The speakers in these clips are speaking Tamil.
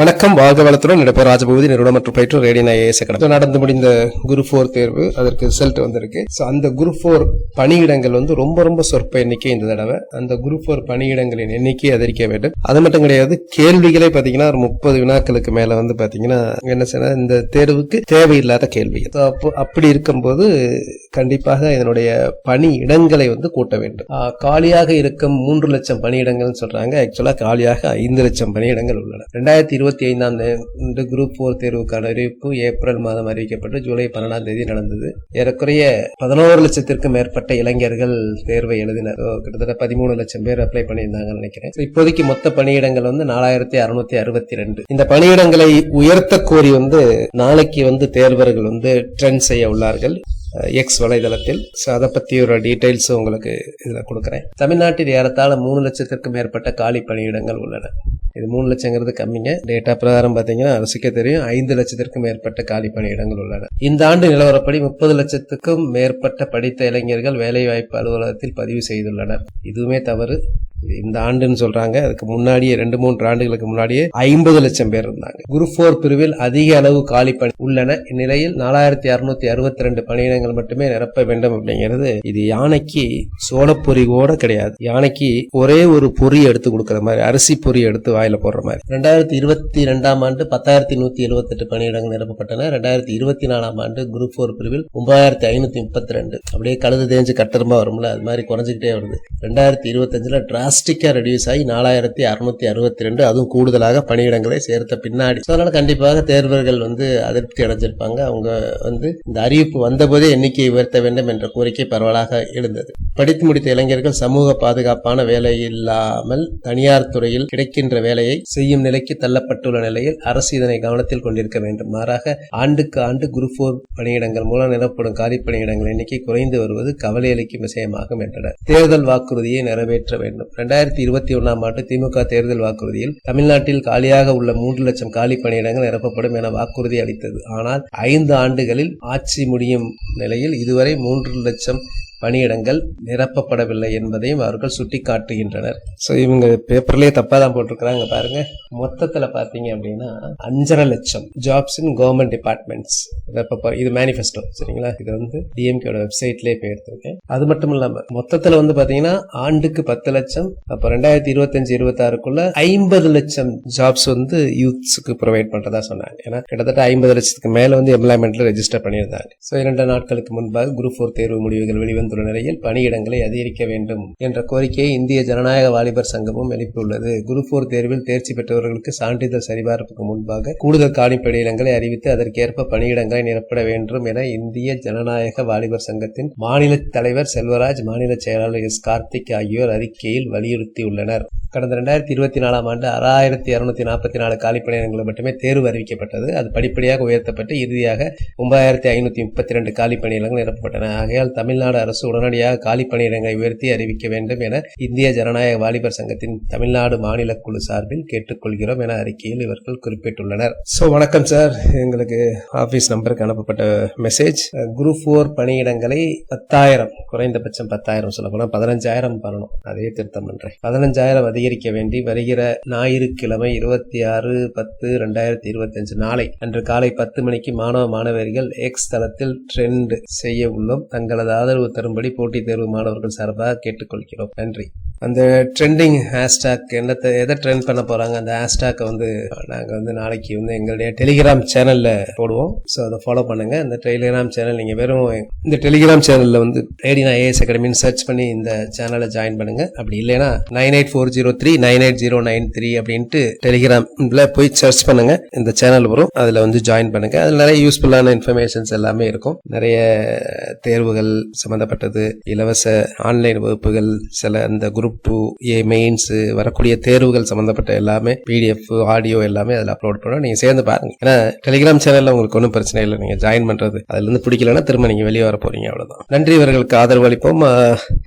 வணக்கம். வாழ்க வளத்துடன் இடப்பெற ராஜபூதி நிறுவனம் மற்றும் பயிற்று ரேடியன் ஐஏஎஸ் அகாடமி நடந்து முடிந்த குரு ஃபோர் தேர்வு. அதற்கு ரிசல்ட் வந்திருக்கு. ஸோ அந்த குரு ஃபோர் பணியிடங்கள் வந்து ரொம்ப ரொம்ப சொற்ப எண்ணிக்கை இந்த தடவை. அந்த குரு ஃபோர் பணியிடங்களின் எண்ணிக்கையை அதிகரிக்க வேண்டும். அது மட்டும் கிடையாது கேள்விகளே பார்த்தீங்கன்னா ஒரு முப்பது வினாக்களுக்கு மேல வந்து பார்த்தீங்கன்னா என்ன செய்யணும் இந்த தேர்வுக்கு தேவையில்லாத கேள்வி அப்போ அப்படி இருக்கும்போது கண்டிப்பாக இதனுடைய பணி இடங்களை வந்து கூட்ட வேண்டும். காலியாக இருக்கும் மூன்று லட்சம் பணியிடங்கள்னு சொல்றாங்க. ஆக்சுவலா காலியாக ஐந்து லட்சம் பணியிடங்கள் உள்ளன. ரெண்டாயிரத்தி இருபத்தி ஐந்தாம் ஆண்டு குரூப் போர் தேர்வுக்கான அறிவிப்பு ஏப்ரல் மாதம் அறிவிக்கப்பட்டு ஜூலை பன்னெண்டாம் தேதி நடந்தது. ஏறக்குறைய பதினோரு லட்சத்திற்கும் மேற்பட்ட இளைஞர்கள் தேர்வை எழுதினர். கிட்டத்தட்ட பதிமூணு லட்சம் பேர் அப்ளை பண்ணியிருந்தாங்கன்னு நினைக்கிறேன். இப்போதைக்கு மொத்த பணியிடங்கள் வந்து நாலாயிரத்தி அறுநூத்தி அறுபத்தி ரெண்டு. இந்த பணியிடங்களை உயர்த்த கோரி வந்து நாளைக்கு வந்து தேர்வர்கள் வந்து ட்ரெண்ட் செய்ய உள்ளார்கள். எக்ஸ் வலைதளத்தில். ஸோ அதை பற்றி ஒரு டீட்டெயில்ஸும் உங்களுக்கு இதில் கொடுக்குறேன். தமிழ்நாட்டில் ஏறத்தாழ மூணு லட்சத்திற்கும் மேற்பட்ட காலி பணியிடங்கள் உள்ளன. இது மூணு லட்சங்கிறது கம்மிங்க. டேட்டா பிரகாரம் பார்த்தீங்கன்னா அரசுக்கே தெரியும். ஐந்து லட்சத்திற்கும் மேற்பட்ட காலி பணியிடங்கள் உள்ளன. இந்த ஆண்டு நிலவரப்படி முப்பது லட்சத்துக்கும் மேற்பட்ட படித்த இளைஞர்கள் வேலைவாய்ப்பு அலுவலகத்தில் பதிவு செய்துள்ளனர். இதுவுமே தவறு. இந்த ஆண்டுன்னு சொல்றாங்க. அதுக்கு முன்னாடியே ரெண்டு மூன்று ஆண்டுகளுக்கு முன்னாடியே ஐம்பது லட்சம் பேர் இருந்தாங்க. குரூப் போர் பிரிவில் அதிக அளவு காலி பணி உள்ளன. இந்நிலையில் நாலாயிரத்தி அறுநூத்தி அறுபத்தி ரெண்டு பணியிடங்கள் மட்டுமே நிரப்ப வேண்டும் அப்படிங்கிறது இது யானைக்கு சோளப்பொறி கூட கிடையாது. யானைக்கு ஒரே ஒரு பொறி எடுத்து கொடுக்குற மாதிரி அரிசி பொறி எடுத்து வாயில போடுற மாதிரி. ரெண்டாயிரத்தி இருபத்தி ரெண்டாம் ஆண்டு பத்தாயிரத்தி நூத்தி எழுபத்தி எட்டு பணியிடங்கள் நிரப்பப்பட்டன. ரெண்டாயிரத்தி இருபத்தி நாலாம் ஆண்டு குரூப் போர் பிரிவில் ஒன்பதாயிரத்தி ஐநூத்தி முப்பத்தி ரெண்டு. அப்படியே கழுது தேஞ்சு கட்டரமா வரும்ல அது மாதிரி குறைஞ்சிக்கிட்டே வருது. ரெண்டாயிரத்தி இருபத்தஞ்சுல டிராஸ்டிக்கா ரெடியூஸ் ஆகி நாலாயிரத்தி அறுநூத்தி அறுபத்தி ரெண்டு அதுவும் கூடுதலாக பணியிடங்களை சேர்த்த பின்னாடி. அதனால் அதனால கண்டிப்பாக தேர்வர்கள் வந்து அதிருப்தி அடைஞ்சிருப்பாங்க. அவங்க வந்து இந்த அறிவிப்பு வந்தபோதே எண்ணிக்கையை உயர்த்த வேண்டும் என்ற கோரிக்கை பரவலாக எழுந்தது. படித்து முடித்த இளைஞர்கள் சமூக பாதுகாப்பான வேலை இல்லாமல் தனியார் துறையில் கிடைக்கின்ற வேலையை செய்யும் நிலைக்கு தள்ளப்பட்டுள்ள நிலையில் அரசு இதனை கவனத்தில் கொண்டிருக்க வேண்டும். மாறாக ஆண்டுக்கு ஆண்டு குரூப் போர் பணியிடங்கள் மூலம் நிரப்படும் காலி பணியிடங்கள் எண்ணிக்கை குறைந்து வருவது கவலையளிக்கும் விஷயமாகும் என்றனர். தேர்தல் வாக்குறுதியை நிறைவேற்ற வேண்டும். இரண்டாயிரத்தி இருபத்தி ஒன்னாம் ஆண்டு திமுக தேர்தல் வாக்குறுதியில் தமிழ்நாட்டில் காலியாக உள்ள மூன்று லட்சம் காலி பணியிடங்கள் நிரப்பப்படும் என வாக்குறுதி அளித்தது. ஆனால் ஐந்து ஆண்டுகளில் ஆட்சி முடியும் நிலையில் இதுவரை மூன்று லட்சம் பணியிடங்கள் நிரப்பப்படவில்லை என்பதையும் அவர்கள் சுட்டிக்காட்டுகின்றனர். ஸோ இவங்க பேப்பர்லயே தப்பா தான் போட்டிருக்கிறாங்க பாருங்க. மொத்தத்துல பாத்தீங்க அப்படின்னா அஞ்சரை லட்சம் ஜாப்ஸ் இன் கவர்மெண்ட் டிபார்ட்மெண்ட்ஸ் இது மேனிஃபெஸ்டோ சரிங்களா? இது வந்து டிஎம்கேட வெப்சைட்லயே போய் எடுத்திருக்கேன். அது மட்டும் இல்லாம மொத்தத்துல வந்து பாத்தீங்கன்னா ஆண்டுக்கு பத்து லட்சம் அப்ப ரெண்டாயிரத்தி இருபத்தஞ்சு இருபத்தாறுக்குள்ள ஐம்பது லட்சம் ஜாப்ஸ் வந்து யூத்ஸுக்கு ப்ரொவைட் பண்றதா சொன்னாங்க. ஏன்னா கிட்டத்தட்ட ஐம்பது லட்சத்துக்கு மேல வந்து எம்ப்ளாய்மெண்ட்ல ரெஜிஸ்டர் பண்ணியிருந்தாங்க. ஸோ இரண்டு நாட்களுக்கு முன்பாக குரூப் ஃபோர் தேர்வு முடிவுகள் வெளிவந்துள்ள நிலையில் பணியிடங்களை அதிகரிக்க வேண்டும் என்ற கோரிக்கையை இந்திய ஜனநாயக வாலிபர் சங்கமும் எழுப்பியுள்ளது. குரூப் தேர்வில் தேர்ச்சி பெற்றவர்களுக்கு சான்றிதழ் சரிபார்ப்புக்கு முன்பாக கூடுதல் காலி அறிவித்து அதற்கேற்ப பணியிடங்களை நிரப்பட வேண்டும் என இந்திய ஜனநாயக வாலிபர் சங்கத்தின் மாநில தலைவர் செல்வராஜ் மாநில செயலாளர் எஸ். கார்த்திக் ஆகியோர் அறிக்கையில் வலியுறுத்தியுள்ளனர். கடந்த ரெண்டாயிரத்தி இருபத்தி நாலாம் ஆண்டு ஆறாயிரத்தி இரநூத்தி நாற்பத்தி நாலு காலி பணியிடங்கள் மட்டுமே தேர்வு அறிவிக்கப்பட்டது. அது படிப்படியாக உயர்த்தப்பட்டு இறுதியாக ஒன்பதாயிரத்தி ஐநூத்தி முப்பத்தி ரெண்டு காலி பணியிடங்கள் நிரப்பப்பட்டன. ஆகையால் தமிழ்நாடு அரசு உடனடியாக காலி பணியிடங்களை உயர்த்தி அறிவிக்க வேண்டும் என இந்திய ஜனநாயக வாலிபர் சங்கத்தின் தமிழ்நாடு மாநில குழு சார்பில் கேட்டுக்கொள்கிறோம் என அறிக்கையில் இவர்கள் குறிப்பிட்டுள்ளனர். சோ வணக்கம் சார் எங்களுக்கு ஆபீஸ் நம்பருக்கு அனுப்பப்பட்ட மெசேஜ் குரூப் ஃபோர் பணியிடங்களை பத்தாயிரம் குறைந்தபட்சம் பத்தாயிரம் சொல்ல பதினஞ்சாயிரம் பண்ணணும். அதே திருத்தம் பண்றேன். பதினஞ்சாயிரம் அதிகரிக்க வேண்டி வருகிற ஞாயிற்றுக்கிழமை இருபத்தி ஆறு பத்து ரெண்டாயிரத்தி இருபத்தஞ்சு நாளை அன்று காலை பத்து மணிக்கு மாணவ மாணவர்கள் எக்ஸ் தளத்தில் ட்ரெண்ட் செய்ய உள்ளோம். தங்களது ஆதரவு தரும்படி போட்டித் தேர்வு மாணவர்கள் சார்பாக கேட்டுக்கொள்கிறோம். நன்றி. அந்த ட்ரெண்டிங் ஹேஷ்டாக் என்னத்தை எதை ட்ரெண்ட் பண்ண போறாங்க அந்த ஹேஷ்டாக்கை வந்து நாங்கள் வந்து நாளைக்கு வந்து எங்களுடைய டெலிகிராம் சேனல்ல போடுவோம். ஸோ அதை ஃபாலோ பண்ணுங்க. இந்த டெலிகிராம் சேனல் நீங்க வெறும் இந்த டெலிகிராம் சேனல்ல வந்து ரேடினா ஏஎஸ் அகாடமின்னு சர்ச் பண்ணி இந்த சேனலை ஜாயின் பண்ணுங்க. அப்படி இல்லைன்னா nine eight four zero three nine eight zero nine three அப்படின்ட்டு டெலிகிராம்ல போய் சர்ச் பண்ணுங்க. இந்த சேனல் வரும். அதுல வந்து ஜாயின் பண்ணுங்க. அதில் நிறைய யூஸ்ஃபுல்லான இன்ஃபர்மேஷன்ஸ் எல்லாமே இருக்கும். நிறைய தேர்வுகள் சம்பந்தப்பட்டது இலவச ஆன்லைன் வகுப்புகள் சில அந்த குரூப் டூ ஏ மெயின்ஸ் வரக்கூடிய தேர்வுகள் சம்பந்தப்பட்ட எல்லாமே பிடிஎஃப் ஆடியோ எல்லாமே அதில் அப்லோட் பண்ணுவோம் நீங்கள் சேர்ந்து பாருங்க. ஏன்னா டெலிகிராம் சேனலில் உங்களுக்கு ஒன்றும் பிரச்சனை இல்லை. நீங்கள் ஜாயின் பண்ணுறது அதுலேருந்து பிடிக்கலன்னா திரும்ப நீங்கள் வெளியே வர போகிறீங்க அவ்வளோதான் நன்றி இவர்களுக்கு ஆதரவு அளிப்போம்.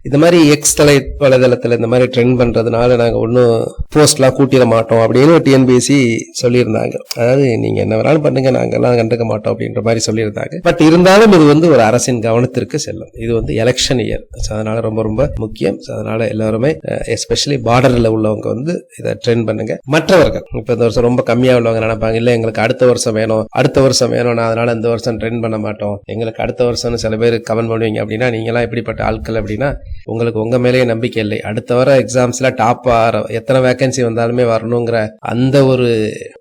இந்த மாதிரி எக்ஸ் தலை வலைதளத்தில் இந்த மாதிரி ட்ரெண்ட் பண்ணுறதுனால நாங்கள் ஒன்றும் போஸ்ட்லாம் கூட்டிட மாட்டோம் அப்படின்னு டிஎன்பிஎஸ்சி சொல்லியிருந்தாங்க. அதாவது நீங்கள் என்ன வேணாலும் பண்ணுங்க நாங்கள்லாம் கண்டுக்க மாட்டோம் அப்படின்ற மாதிரி சொல்லியிருந்தாங்க. பட் இருந்தாலும் இது வந்து ஒரு அரசின் கவனத்திற்கு செல்லும். இது வந்து எலெக்ஷன் இயர் அதனால ரொம்ப ரொம்ப முக்கியம். So, அதனால எல்லாருமே எஸ்பெஷலி பார்டர்ல உள்ளவங்க வந்து இதை ட்ரெயின் பண்ணுங்க. மற்றவர்கள் இப்ப இந்த வருஷம் ரொம்ப கம்மியா உள்ளவங்க நினைப்பாங்க இல்ல எங்களுக்கு அடுத்த வருஷம் வேணும் அடுத்த வருஷம் வேணும் நான் அதனால இந்த வருஷம் ட்ரெயின் பண்ண மாட்டோம். எங்களுக்கு அடுத்த வருஷம்னு சில பேர் கமெண்ட் பண்ணுவீங்க அப்படின்னா நீங்களாம் எப்படிப்பட்ட ஆட்கள் அப்படின்னா உங்களுக்கு உங்க மேலேயே நம்பிக்கை இல்லை. அடுத்த வர எக்ஸாம்ஸ்ல டாப் ஆற எத்தனை வேகன்சி வந்தாலுமே வரணுங்கிற அந்த ஒரு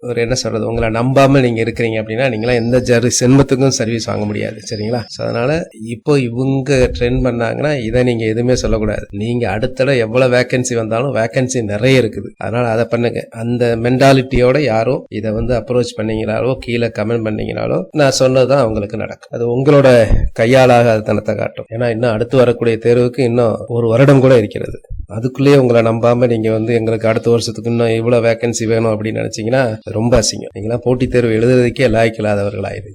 ஒரு என்ன சொல்றது உங்களை நம்பாம நீங்க இருக்கிறீங்க அப்படின்னா நீங்களாம் எந்த ஜர் சென்மத்துக்கும் சர்வீஸ் வாங்க முடியாது. சரிங்களா? அதனால இப்போ இவங்க ட்ரெயின் பண்ணாங்கன்னா இதை நீங்க எதுவுமே சொல்லக்கூடாது. நீங்க அடுத்த எவ்வளவு வேகன்சி வந்தாலும் வேகன்சி நிறைய இருக்குது. அதனால அதை பண்ணுங்க. அந்த மென்டாலிட்டியோட யாரும் இதை வந்து அப்ரோச் பண்ணீங்கனாலோ கீழே கமெண்ட் பண்ணீங்கனாலோ நான் சொன்னதுதான் அவங்களுக்கு நடக்கும். அது உங்களோட கையாளாக தனத்தை காட்டும். ஏன்னா இன்னும் அடுத்து வரக்கூடிய தேர்வுக்கு இன்னும் ஒரு வருடம் கூட இருக்கிறது. அதுக்குள்ளேயே உங்களை நம்பாம நீங்க வந்து எங்களுக்கு அடுத்த வருஷத்துக்கு இன்னும் இவ்வளவு வேகன்சி வேணும் அப்படின்னு நினைச்சீங்கன்னா ரொம்ப அசிங்கம். நீங்களாம் போட்டித் தேர்வு எழுதுறதுக்கே லாய்க்கில்லாதவர்களாயிரு.